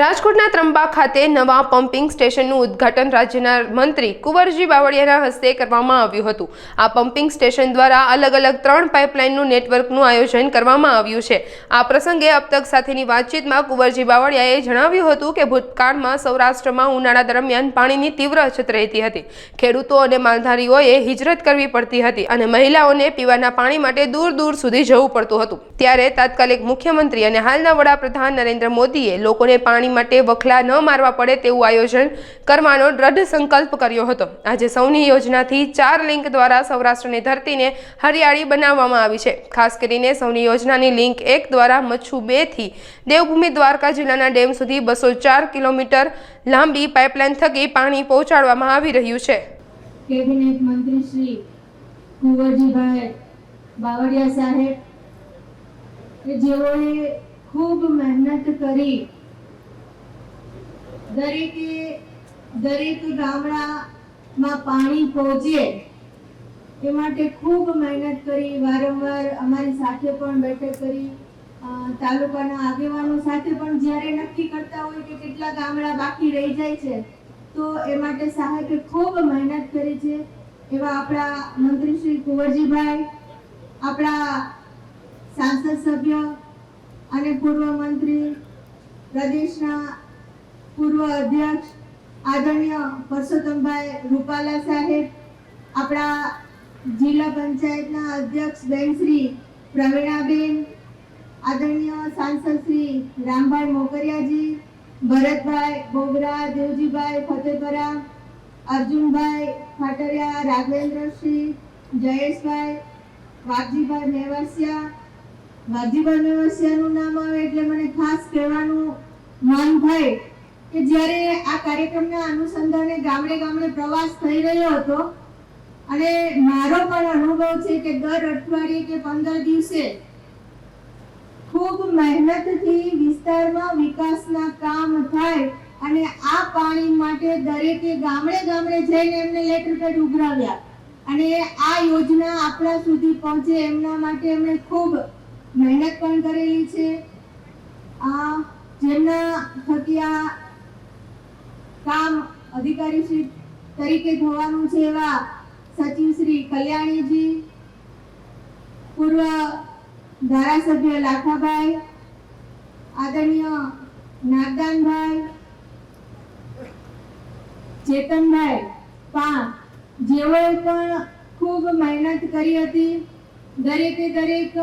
રાજકોટના ત્રંબા ખાતે નવા પમ્પિંગ સ્ટેશનનું ઉદ્ઘાટન રાજ્યના મંત્રી કુંવરજી બાવળિયાના હસ્તે કરવામાં આવ્યું હતું. આ પમ્પિંગ સ્ટેશન દ્વારા અલગ અલગ ત્રણ પાઇપલાઇનનું નેટવર્કનું આયોજન કરવામાં આવ્યું છે. આ પ્રસંગે અબતક સાથેની વાતચીતમાં કુંવરજી બાવળિયાએ જણાવ્યું હતું કે ભૂતકાળમાં સૌરાષ્ટ્રમાં ઉનાળા દરમિયાન પાણીની તીવ્ર અછત રહેતી હતી. ખેડૂતો અને માલધારીઓએ હિજરત કરવી પડતી હતી અને મહિલાઓને પીવાના પાણી માટે દૂર દૂર સુધી જવું પડતું હતું. ત્યારે તાત્કાલિક મુખ્યમંત્રી અને હાલના વડાપ્રધાન નરેન્દ્ર મોદીએ લોકોને પાણી માટે વખલા ન મારવા પડે તેવું આયોજન કરવાનો દ્રઢ સંકલ્પ કર્યો હતો. આજે સૌની યોજનાથી ચાર લિંક દ્વારા સૌરાષ્ટ્રની ધરતીને હરિયાળી બનાવવામાં આવી છે. ખાસ કરીને સૌની યોજનાની લિંક એક દ્વારા મચ્છુ બેથી દેવભૂમિ દ્વારકા જિલ્લાના ડેમ સુધી બસો ચાર કિલોમીટર લાંબી પાઇપલાઇન થકી પાણી પહોંચાડવામાં આવી રહ્યું છે. બાવળિયા સાહેબ જેઓએ ખૂબ મહેનત કરી દરેકે દરેક ગામડામાં પાણી પહોંચે એ માટે ખૂબ મહેનત કરી, વારંવાર અમારી સાથે પણ બેઠક કરી. તાલુકાના આગેવાનો સાથે પણ જ્યારે નક્કી કરતા હોય કે કેટલા ગામડા બાકી રહી જાય છે, તો એ માટે સાહેબે ખૂબ મહેનત કરી છે. એવા આપણા મંત્રી શ્રી કુંવરજીભાઈ, આપણા સાંસદ સભ્ય અને પૂર્વ મંત્રી, પ્રદેશના પૂર્વ અધ્યક્ષ આદરણીય પરસોત્તમભાઈ રૂપાલા સાહેબ, આપણા જિલ્લા પંચાયતના અધ્યક્ષ બેન શ્રી પ્રવીણાબેન, આદરણીય સાંસદ શ્રી રામભાઈ મોકરિયાજી, ભરતભાઈ બોગરા, દેવજીભાઈ ફતેપરા, અર્જુનભાઈ ખાટરિયા રાઘવેન્દ્રશ્રી જયેશભાઈ, વાઘજીભાઈ મેવાસિયા, વાઘજીભાઈ મેવાસિયાનું નામ આવે એટલે મને ખાસ કહેવાનું મન થાય કે જ્યારે આ કાર્યક્રમના અનુસંધાને ગામડે ગામડે પ્રવાસ થઈ રહ્યો હતો, અને મારો પણ અનુભવ છે કે દર અઠવાડિયે કે પંદર દિવસે ખૂબ મહેનતથી વિસ્તારમાં વિકાસના કામ થાય અને આ પાણી માટે દરેકે ગામડે ગામડે જઈને એમને લેટર પેડ ઉઘરાવ્યા. અને આ યોજના આપણા સુધી પહોંચે એમના માટે એમણે ખૂબ મહેનત પણ કરેલી છે. આ જેમના થકી આ કામ અધિકારી શ્રી તરીકે થવાનું છે એવા સચિવ શ્રી કલ્યાણીજી, પૂર્વ ધારાસભ્ય લાખાભાઈ, આદરણીય નાગદાનભાઈ, ચેતનભાઈ પા જેઓએ પણ ખૂબ મહેનત કરી હતી, દરેકે દરેક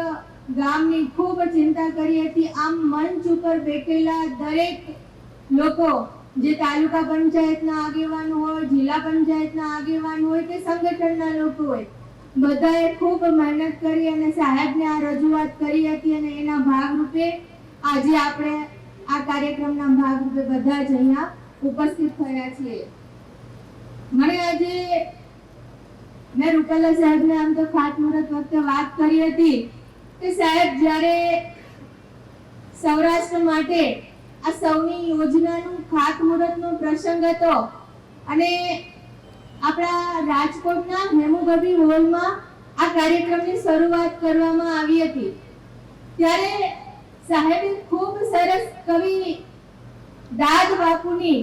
ગામની ખૂબ ચિંતા કરી હતી. આમ મંચ ઉપર બેઠેલા દરેક લોકો જે તાલુકા પંચાયતના આગેવાન હોય, જિલ્લા પંચાયતના આગેવાન હોય કે સંગઠનના લોકો હોય, બધાએ ખૂબ મહેનત કરી અને સાહેબને આ રજૂઆત કરી હતી અને એના ભાગરૂપે આજે આપણે આ કાર્યક્રમના ભાગરૂપે બધા જ અહીંયા ઉપસ્થિત થયા છીએ. મને આજે મેં રૂપાલા સાહેબને આમ તો ખાતમુહૂર્ત વખતે વાત કરી હતી કે સાહેબ, જ્યારે સૌરાષ્ટ્ર માટે આ સૌની યોજનાનું ખાતમુહૂર્તનો પ્રસંગ હતો. અને આપણા રાજકોટના હેમુગભી હોલમાં આ કાર્યક્રમની શરૂઆત કરવામાં આવી હતી. ત્યારે સાહેબે ખૂબ સરસ કવિ દાદ બાપુની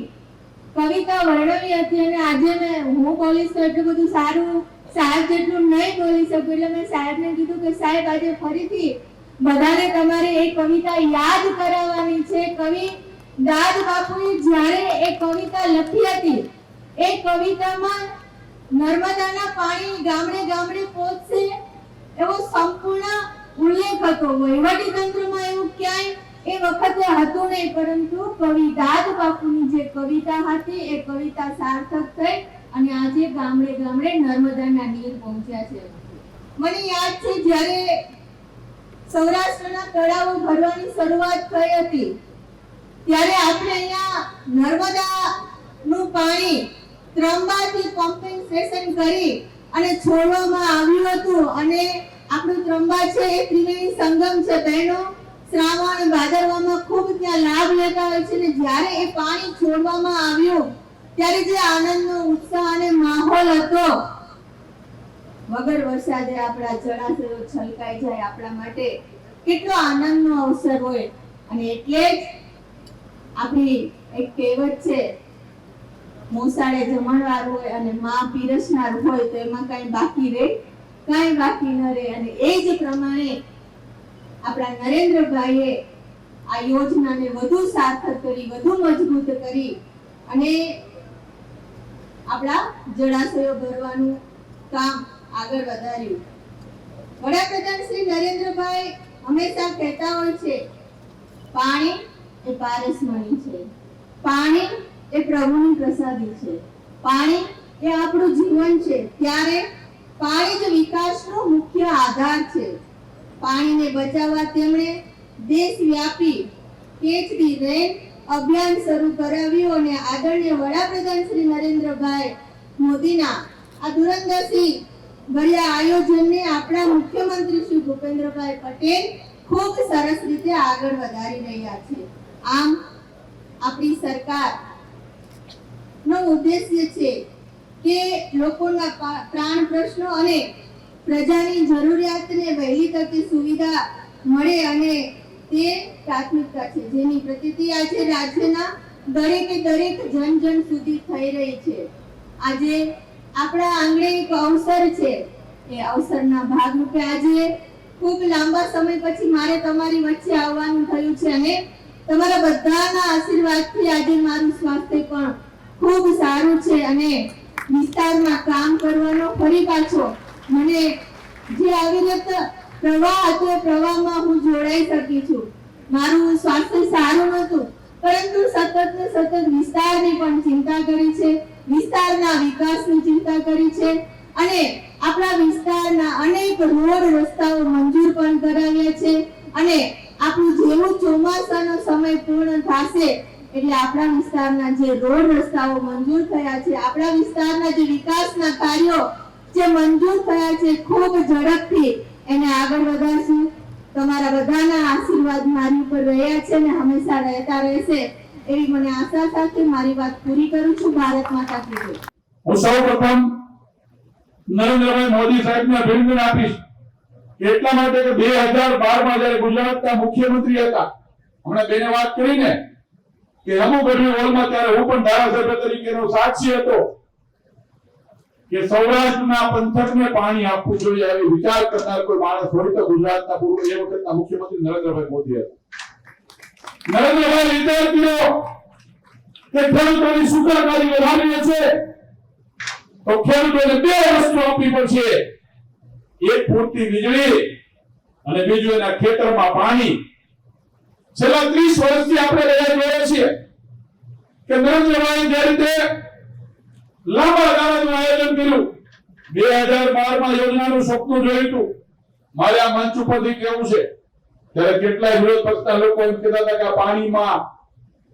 કવિતા વર્ણવી હતી અને આજે મેં હું બોલીશ તો એટલું બધું સારું, સાહેબ જેટલું નહીં બોલી શકું એટલે મેં સાહેબને કીધું કે સાહેબ આજે ફરીથી બધાને તમારે એ કવિતા યાદ કરાવવાની છે. કવિ દાદ બાપુએ જ્યારે એ કવિતા લખી હતી, એ કવિતામાં નર્મદાના પાણી ગામડે ગામડે પહોંચશે એવો સંપૂર્ણ ઉલ્લેખ હતો. વહીવટી તંત્રમાં એવું ક્યાંય એ વખતે હતું નહીં, પરંતુ કવિ દાદ બાપુની જે કવિતા હતી, એ કવિતા સાર્થક થઈ અને આજે ગામડે ગામડે નર્મદાના નીર પહોંચ્યા છે. મને યાદ છે, જ્યારે સૌરાષ્ટ્રના તળાવો ભરવાની શરૂઆત થઈ હતી. ત્યારે આપણે અહીંયા નર્મદા નું પાણી ત્રંબાથી પમ્પિંગ સ્ટેશન કરી અને છોડવામાં આવ્યું હતું. અને આપણું ત્રંબા છે એ ત્રિવેણી સંગમ છે. બહેનો, શ્રાવણ ભાદરવામાં ખૂબ ત્યાં લાભ લેતા હોય છે. અને જ્યારે એ પાણી છોડવામાં આવ્યું, ત્યારે જે આનંદનો ઉત્સાહ અને માહોલ હતો વગર વરસાદે આપણા જળાશયો છલકાઈ જાય આપણા માટે કેટલો આનંદનો અવસર હોય. અને એટલે જ આપણી એક કહેવત છે, મોસાળે જમણવાર હોય અને માં પીરસનાર હોય તો એમાં કાંઈ બાકી રહે, કાંઈ બાકી ન રહે. અને એ જ પ્રમાણે આપણા નરેન્દ્રભાઈએ આ યોજનાને વધુ સાર્થક કરી, વધુ મજબૂત કરી અને આપણા જળાશયો ભરવાનું કામ આગળ વધાર્યું. વડાપ્રધાન શ્રી નરેન્દ્રભાઈ હંમેશા કહેતા હોય છે, પાણી એ પારસમણી છે. પાણી એ પ્રભુની પ્રસાદી છે. પાણી એ આપણું જીવન છે. ત્યારે પાણી જ વિકાસનો મુખ્ય આધાર છે. પાણીને બચાવવા તેમણે દેશવ્યાપી કેચ ધી રેન અભિયાન શરૂ કરાવ્યું અને આદરણીય વડાપ્રધાન શ્રી નરેન્દ્રભાઈ મોદીના આ દૂરંદેશી ભર્યા આયોજનને આપણા મુખ્યમંત્રી શ્રી ભૂપેન્દ્રભાઈ પટેલ ખૂબ સરસ રીતે આગળ વધારી રહ્યા છે. આમ, આપણી સરકાર નો ઉદ્દેશ્ય છે કે લોકોના પ્રાણ પ્રશ્નો અને પ્રજાની જરૂરિયાતને વહેલી તકે સુવિધા મળે અને તે પ્રાથમિકતા છે. જેની પ્રતિતિ આજે રાજ્યના દરેકે દરેક જન જન સુધી થઈ રહી છે. આજે આપણા આંગણે એક અવસર છે. એ અવસરના ભાગરૂપે આજે ખૂબ લાંબા સમય પછી મારે તમારી વચ્ચે આવવાનું થયું છે અને તમારા બધાના આશીર્વાદથી આજે મારું સ્વાસ્થ્ય પણ ખૂબ સારું છે અને વિસ્તારમાં કામ કરવાનો ફરી પાછો મને જે અવિરત પ્રવાહ હતો પ્રવાહમાં હું જોડાઈ શકી છું. મારું સ્વાસ્થ્ય સારું નહોતું, પરંતુ સતત ને સતત વિસ્તારની પણ ચિંતા કરી છે. વિસ્તારના વિકાસની ચિંતા કરી છે અને આપણા વિસ્તારના અનેક રોડ રસ્તાઓ મંજૂર પણ કરાવ્યા છે અને આપણું જેવું ચોમાસાનો સમય પૂર્ણ થશે એટલે આપણા વિસ્તારના જે રોડ રસ્તાઓ મંજૂર થયા છે, આપણા વિસ્તારના જે વિકાસના કાર્યો જે મંજૂર થયા છે ખૂબ ઝડપથી. એને આગળ વધારશું. તમારા બધાના આશીર્વાદ મારી ઉપર રહ્યા છે ને હંમેશા રહેતા રહેશે. એવી મને આશા સાથે મારી વાત પૂરી કરું છું ભારત માતા કી હું સૌ નરેન્દ્રભાઈ મોદી સાહેબને અભિનંદન આપીશ. એટલા માટે કે બે હજાર બારમાં જયારે ગુજરાતના મુખ્યમંત્રી હતા, હમણાં બેને વાત કરી ને કે રમુગઢવી હોલમાં ત્યારે હું પણ ધારાસભ્ય તરીકેનો સાક્ષી હતો કે સૌરાષ્ટ્રના પંથકને પાણી આપવું જોઈએ એવી વિચાર કરનાર કોઈ માણસ હોય તો ગુજરાતના પૂર્વ એ વખતના મુખ્યમંત્રી નરેન્દ્રભાઈ મોદી હતા. નરેન્દ્રભાઈ વિદ્યાર્થીઓ કે ખેડૂતોની સુખાકારી વધારવી છે. તો ખેડૂતોને બે વસ્તુ આપવી પડશે. એક પૂરતી વીજળી અને બીજું એના ખેતરમાં પાણી. છેલ્લા ત્રીસ વર્ષથી આપણે રહ્યા જોઈએ છીએ કે નરેન્દ્રભાઈ જે રીતે લાંબા ગાળાનું આયોજન કર્યું, બે હજાર બારમાં યોજનાનું સપનું જોયું હતું. મારે આ મંચ ઉપરથી કેવું છે. ત્યારે કેટલાય વિરોધ પક્ષના લોકો એમ કહેતા હતા કે પાણીમાં,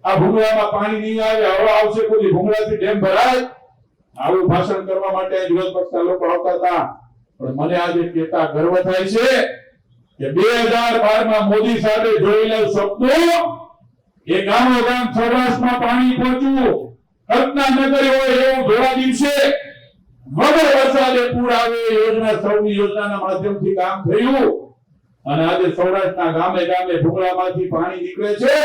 આ ભૂંગળામાં પાણી નહીં આવે, હવા આવશે કોઈ ભૂંગળાથી ડેમ ભરાય. આવું ભાષણ કરવા માટે વિરોધ પક્ષના લોકો આવતા હતા. પણ મને આજે કહેતા ગર્વ થાય છે કે બે હજાર બારમાં મોદી સાહેબે જોયેલું સપનું, એ ગામો ગામ સૌરાષ્ટ્રમાં પાણી પહોંચ્યું. કલ્પના ન કરી હોય એવું ધોળા દિવસે વગર વરસાદે પૂર આવે, યોજના સૌની યોજનાના માધ્યમથી કામ થયું. અને આજે સૌરાષ્ટ્રના ગામે ગામે ભૂંગળામાંથી પાણી નીકળે છે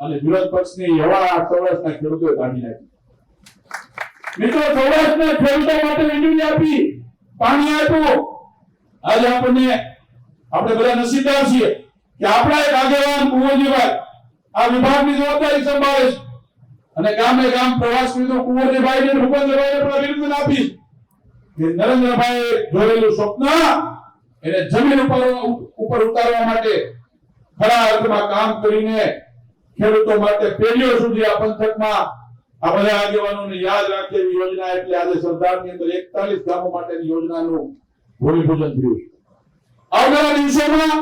અને વિરોધ પક્ષની હવા સૌરાષ્ટ્રના ખેડૂતોએ કાઢી નાખી. મિત્રો, સૌરાષ્ટ્રના ખેડૂતો માટે વીજળી આપી પાણી આપ્યું. આજે આપણને, આપણે બધા નસીબદાર છીએ કે આપણા એક આગેવાન કુંવરજીભાઈ, આ વિભાગની જવાબદારી સંભાળે છે. અને ગામે ગામ પ્રવાસ મિત્રો કુંવરજીભાઈ ને ભૂપેન્દ્રભાઈ કે નરેન્દ્રભાઈ જોયેલું સ્વપ્ન એને જમીન ઉપર ઉપર ઉતારવા માટે ખરા અર્થમાં કામ કરીને ખેડૂતો માટે પેઢીઓ સુધી આ પંથકમાં આ બધા આગેવાનોને યાદ રાખે એવી યોજના એટલે આજે સરદારની અંદર એકતાલીસ ગામો માટેની યોજનાનું ભૂમિપૂજન થયું. આવનારા દિવસોમાં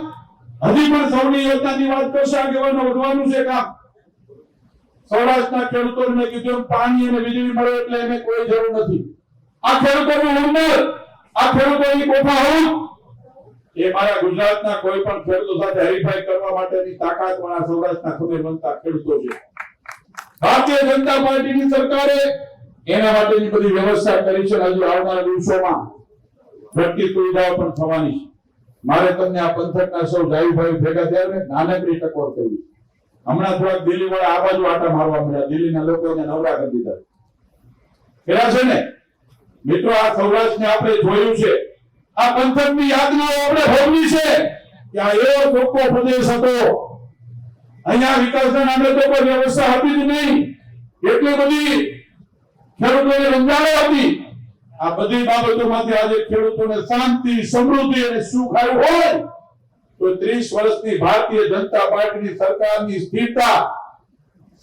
હજી પણ સૌની યોજનાની વાત કરશે, આગેવાનો, વધવાનું છે કામ. સૌરાષ્ટ્રના ખેડૂતોને કીધું પાણી અને વીજળી મળે એટલે એને કોઈ જરૂર નથી. આ ખેડૂતોનું હુન્નર આ ખેડૂતોની કોઠાહૂમ એ મારા ગુજરાતના કોઈ પણ ખેડૂતો સાથે હરીફાઈ કરવા માટેની તાકાત મારા સૌરાષ્ટ્રના ખબર બનતા ખેડૂતો છે. ભારતીય જનતા પાર્ટીની સરકારે એના માટેની બધી વ્યવસ્થા કરી છે હજુ આવનારા દિવસોમાં ઘટતી સુવિધાઓ પણ થવાની છે. મારે તમને આ પંથકના સૌ જાયુભાઈ ભેગા થયા ને નાનકડી ટકોર કરી. હમણાં થોડાક દિલ્હી વાળા આ બાજુ આટા મારવા મળ્યા. દિલ્હીના લોકો એને નવરા કરી દીધા. છે ને, મિત્રો, આ સૌરાષ્ટ્રને આપણે જોયું છે. આ પંથકની યાતનાઓ આપણે ભોગવી છે. ત્યાં એવો ચોખ્ખો પ્રદેશ હતો. અહીંયા વિકાસના નામે તો કોઈ વ્યવસ્થા હતી જ નહીં. એટલી બધી ખેડૂતોને રંજાડો હતી. આ બધી બાબતોમાંથી આજે ખેડૂતોને શાંતિ, સમૃદ્ધિ અને સુખ આવ્યું હોય, તો 30 વર્ષની ભારતીય જનતા પાર્ટીની સરકારની સ્થિરતા,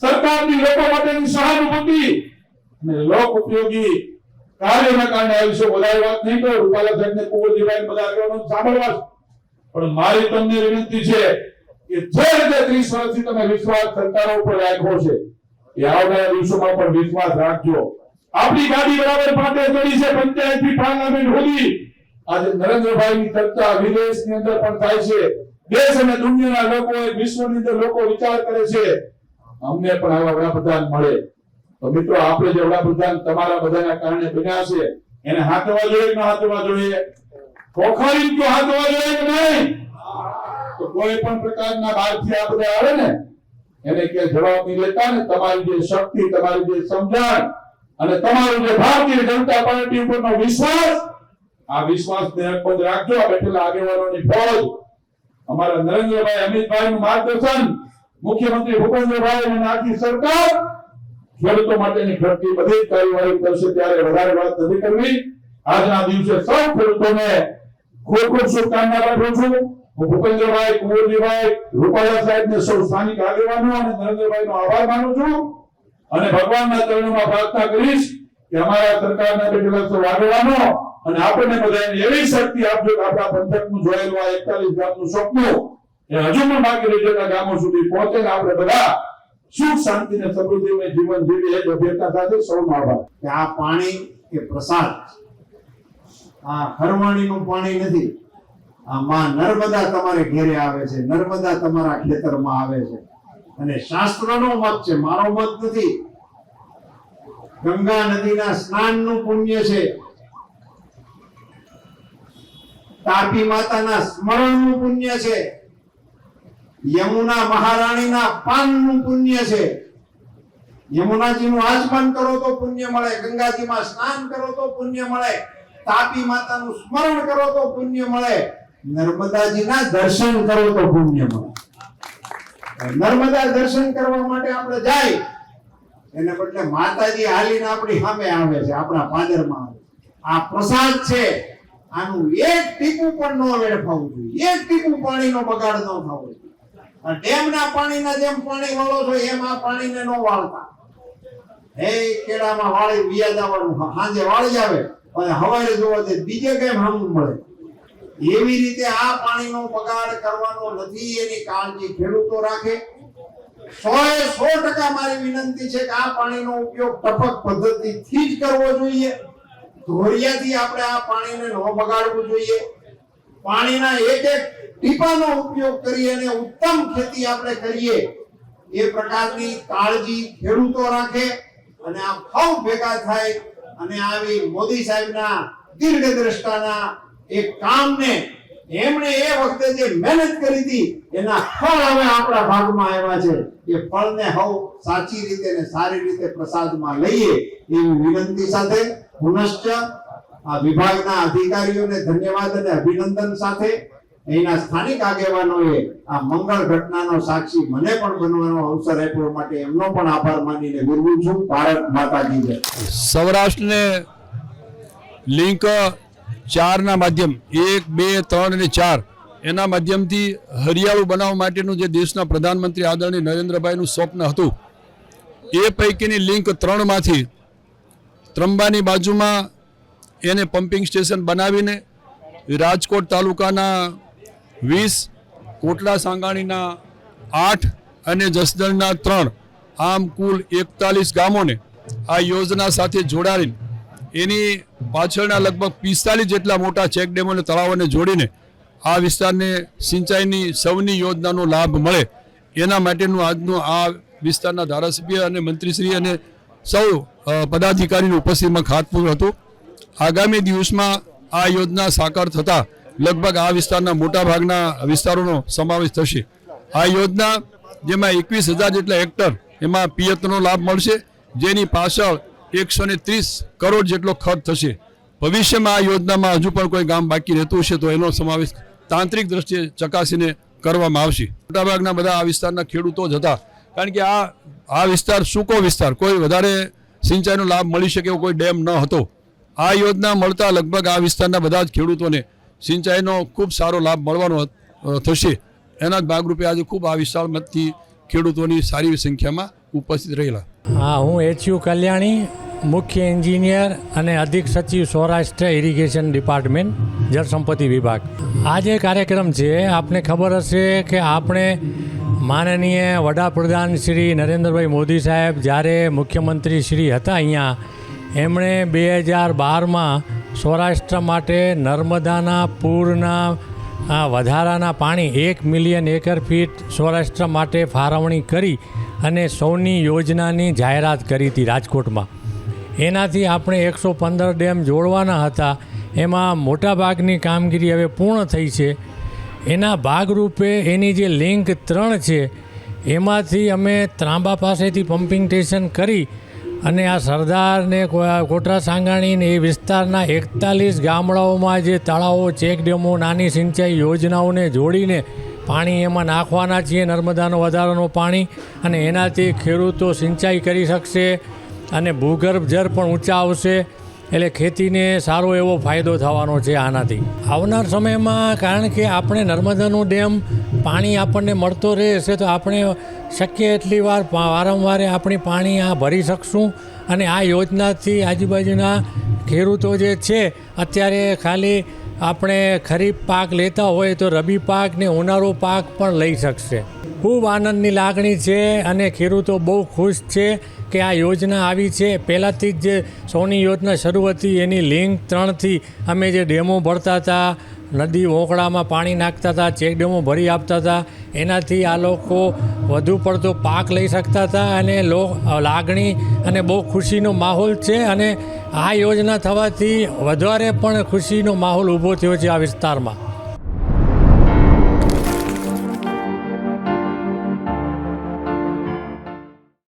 સરકારની લોકો માટેની સહાનુભૂતિ અને લોક ઉપયોગી કાર્યોના કારણે આ વિશે વધારે વાત નહીં કરો. રૂપાલા સાહેબને કુંવરજીભાઈ બધા આગેવાનો સાંભળવા પણ મારી તમને વિનંતી છે કે જે રીતે 30 વર્ષથી તમે વિશ્વાસ સરકારો ઉપર રાખ્યો છે એ આવનારા દિવસોમાં પણ વિશ્વાસ રાખજો. આપણી ગાડી બરાબર પાટે ચડી છે પંચાયતથી પાર્લામેન્ટ સુધી આજે નરેન્દ્રભાઈની ચર્ચા વિદેશની અંદર પણ થાય છે. દેશ અને દુનિયાના લોકો વિશ્વની અંદર લોકો વિચાર કરે છે. અમને પણ આવા વડાપ્રધાન મળે. તો મિત્રો, આપણે જે વડાપ્રધાન તમારા બધાના કારણે બન્યા છે, એને હાથવા જોઈએ કે હાથવા જોઈએ? ખોખરી તો હાથવા જોઈએ કે નહીં? તો કોઈ પણ પ્રકારના બહારથી આ બધા આવે ને, એને કે જવાબ નહીં લેતા ને, તમારી જે શક્તિ, તમારી જે સમજણ અને તમારું જે ભારતીય જનતા પાર્ટી ઉપરનો વિશ્વાસ, આ વિશ્વાસને અકબંધ રાખજો. આ બેઠેલા આગેવાનોની ફોજ, અમારા નરેન્દ્રભાઈ અમિતભાઈનું માર્ગદર્શન, મુખ્યમંત્રી ભૂપેન્દ્રભાઈ અને આખી સરકાર ખેડૂતો માટેની ઘટતી બધી કાર્યવાહી કરશે ત્યારે વધારે વાત નથી કરવી. આજના દિવસે સૌ ખેડૂતોને ખૂબ ખૂબ શુભકામના પાઠવું છું. હું ભૂપેન્દ્રભાઈ કુંવરજીભાઈ, રૂપાલા સાહેબને સૌ સ્થાનિક આગેવાનો અને નરેન્દ્રભાઈનો આભાર માનું છું. અને ભગવાનના ચરણોમાં પ્રાર્થના કરીશ કે અમારા સરકારના બેઠેલા સૌ આગેવાનો અને આપણને બધાને એવી શક્તિ આપજો કે આપણા પંથકનું જોયેલું આ 41 ગામનું સપનું એ હજુ પણ બાકી રહી જતા ગામો સુધી પહોંચે ને આપણે બધા સુખ શાંતિ અને સમૃદ્ધિમય જીવન જીવી એ અભ્યર્થના સાથે સૌનો આભાર. કે આ પાણી એ પ્રસાદ આ હરવાણીનું પાણી નથી. આ માં નર્મદા તમારે ઘેરે આવે છે. નર્મદા તમારા ખેતરમાં આવે છે. અને શાસ્ત્રનો મત છે. મારો મત નથી. ગંગા નદીના સ્નાનનું પુણ્ય છે. તાપી માતાના સ્મરણનું પુણ્ય છે. યમુના મહારાણીના પાનનું પુણ્ય છે. યમુનાજીનું આચમન કરો તો પુણ્ય મળે, ગંગાજીમાં સ્નાન કરો તો પુણ્ય મળે, તાપી માતાનું સ્મરણ કરો તો પુણ્ય મળે, નર્મદાજીના દર્શન કરો તો પુણ્ય મળે. નર્મદા દર્શન કરવા માટે આપણે જાય, એને બદલે માતાજી હાલીને આપણી સામે આવે છે, આપણા પાદરમાં આવે. આ પ્રસાદ છે, આનું એક ટીપું પણ ન વેડફાવું જોઈએ, એક ટીપું પાણીનો બગાડ ન થવો જોઈએ. ડેમના પાણીના જેમ પાણી વાળો છો, એમ આ પાણીને ન વાળતા. હે કેળામાં વાળી વિયા જવાનું સાંજે વાળી આવે, અને હવારે જોવા તે બીજે કેમ હમું મળે? એવી રીતે આ પાણીનો બગાડ કરવાનો નથી, એની કાળજી ખેડૂતો રાખે. સો સો ટકા મારી વિનંતી છે કે આ પાણીનો ઉપયોગ ટપક પદ્ધતિથી જ કરવો જોઈએ. ધોરિયાથી આપણે આ પાણીને ન બગાડવું જોઈએ. પાણીના એક એક ટીપાનો ઉપયોગ કરી અને ઉત્તમ ખેતી આપણે કરીએ, એ પ્રકારની કાળજી ખેડૂતો રાખે અને આ સૌ ભેગા થાય અને આવી મોદી સાહેબના દીર્ઘ દ્રષ્ટાના એક કામને એમણે એ વખતે જે મહેનત કરી હતી, એના ફળ હવે આપણા ભાગમાં આવ્યા છે. એ ફળને હવ સાચી રીતે ને સારી રીતે પ્રસાદમાં લઈએ એવી વિનંતી સાથે પુનશ્ચ આ વિભાગના અધિકારીઓને ધન્યવાદ અને અભિનંદન સાથે અહીંના સ્થાનિક આગેવાનોએ આ મંગળ ઘટનાનો સાક્ષી મને પણ બનવાનો અવસર આપ્યો માટે એમનો પણ આભાર માનીને વિરવું છું. ભારત માતાજી જય. સૌરાષ્ટ્રને લિંક ચારના માધ્યમ, એક, બે, ત્રણ અને ચાર, એના માધ્યમથી હરિયાળું બનાવવા માટેનું જે દેશના પ્રધાનમંત્રી આદરણીય નરેન્દ્રભાઈનું સ્વપ્ન હતું, એ પૈકીની લિંક ત્રણમાંથી ત્રંબાની બાજુમાં એને પમ્પિંગ સ્ટેશન બનાવીને રાજકોટ તાલુકાના વીસ, કોટલા સાંગાણીના આઠ અને જસદણના ત્રણ. આમ કુલ એકતાલીસ ગામોને આ યોજના સાથે જોડાડીને એની પાછળના લગભગ પિસ્તાલીસ જેટલા મોટા ચેકડેમો અને તળાવોને જોડીને આ વિસ્તારને સિંચાઈની સૌની યોજનાનો લાભ મળે. એના માટેનું આજનું આ વિસ્તારના ધારાસભ્ય અને મંત્રીશ્રી અને સૌ પદાધિકારીની ઉપસ્થિતિમાં ખાતમુહૂર્ત હતું. આગામી દિવસમાં આ યોજના સાકાર થતાં લગભગ આ વિસ્તારના મોટાભાગના વિસ્તારોનો સમાવેશ થશે. આ યોજના જેમાં એકવીસ હજાર જેટલા હેક્ટર એમાં પિયતનો લાભ મળશે, જેની પાછળ એકસો ને ત્રીસ કરોડ જેટલો ખર્ચ થશે. ભવિષ્યમાં આ યોજનામાં હજુ પણ કોઈ ગામ બાકી રહેતું હશે તો એનો સમાવેશ તાંત્રિક દ્રષ્ટિએ ચકાસીને કરવામાં આવશે. મોટાભાગના બધા આ વિસ્તારના ખેડૂતો જ હતા. કારણ કે આ આ વિસ્તાર સૂકો વિસ્તાર, કોઈ વધારે સિંચાઈનો લાભ મળી શકે એવો કોઈ ડેમ ન હતો. આ યોજના મળતા લગભગ આ વિસ્તારના બધા જ ખેડૂતોને સિંચાઈનો ખૂબ સારો લાભ મળવાનો થશે. એના જ ભાગરૂપે આજે ખૂબ આ વિસ્તારમાંથી ખેડૂતોની સારી સંખ્યામાં ઉપસ્થિત રહેલા. હા, હું એચયુ કલ્યાણી, મુખ્ય એન્જિનિયર અને અધિક સચિવ સૌરાષ્ટ્ર ઇરિગેશન ડિપાર્ટમેન્ટ જળસંપત્તિ વિભાગ. આ જે કાર્યક્રમ છે. આપને ખબર હશે કે આપણે માનનીય વડાપ્રધાન શ્રી નરેન્દ્રભાઈ મોદી સાહેબ જ્યારે મુખ્યમંત્રી શ્રી હતા અહીંયા, એમણે બે હજાર બારમાં સૌરાષ્ટ્ર માટે નર્મદાના પૂરના, આ વધારાના પાણી એક મિલિયન એકર ફીટ સૌરાષ્ટ્ર માટે ફાળવણી કરી અને સૌની યોજનાની જાહેરાત કરી હતી રાજકોટમાં. એનાથી આપણે એકસો પંદર ડેમ જોડવાના હતા. એમાં મોટાભાગની કામગીરી હવે પૂર્ણ થઈ છે. એના ભાગરૂપે એની જે લિંક ત્રણ છે, એમાંથી અમે ત્રાંબા પાસેથી પમ્પિંગ સ્ટેશન કરી અને આ સરદારને કોટરા સાંગાણીને એ વિસ્તારના એકતાલીસ ગામડાઓમાં જે તળાવો, ચેકડેમો, નાની સિંચાઈ યોજનાઓને જોડીને પાણી એમાં નાખવાના છીએ. નર્મદાનો વધારાનો પાણી અને એનાથી ખેડૂતો સિંચાઈ કરી શકશે અને ભૂગર્ભ જળ પણ ઊંચા આવશે. એટલે ખેતીને સારો એવો ફાયદો થવાનો છે આનાથી. આવનાર સમયમાં કારણ કે આપણે નર્મદાનું ડેમ પાણી આપણને મળતો રહેશે તો આપણે શક્ય એટલી વાર વારંવારે આપણી પાણી આ ભરી શકશું અને આ યોજનાથી આજુબાજુના ખેડૂતો જે છે, અત્યારે ખાલી આપણે ખરીફ પાક લેતા હોય તો રબી પાક ને ઉનાળો પાક પણ લઈ શકશે. ખૂબ આનંદની લાગણી છે અને ખેડૂતો બહુ ખુશ છે કે આ યોજના આવી છે. પહેલાંથી જ જે સોની યોજના શરૂ હતી, એની લિંક ત્રણથી અમે જે ડેમો ભરતા હતા, નદી ઓકળામાં પાણી નાખતા હતા, ચેક ડેમો ભરી આપતા હતા, એનાથી આ લોકો વધુ પડતો પાક લઈ શકતા હતા અને લો, લાગણી અને બહુ ખુશીનો માહોલ છે અને આ યોજના થવાથી વધારે પણ ખુશીનો માહોલ ઊભો થયો છે આ વિસ્તારમાં.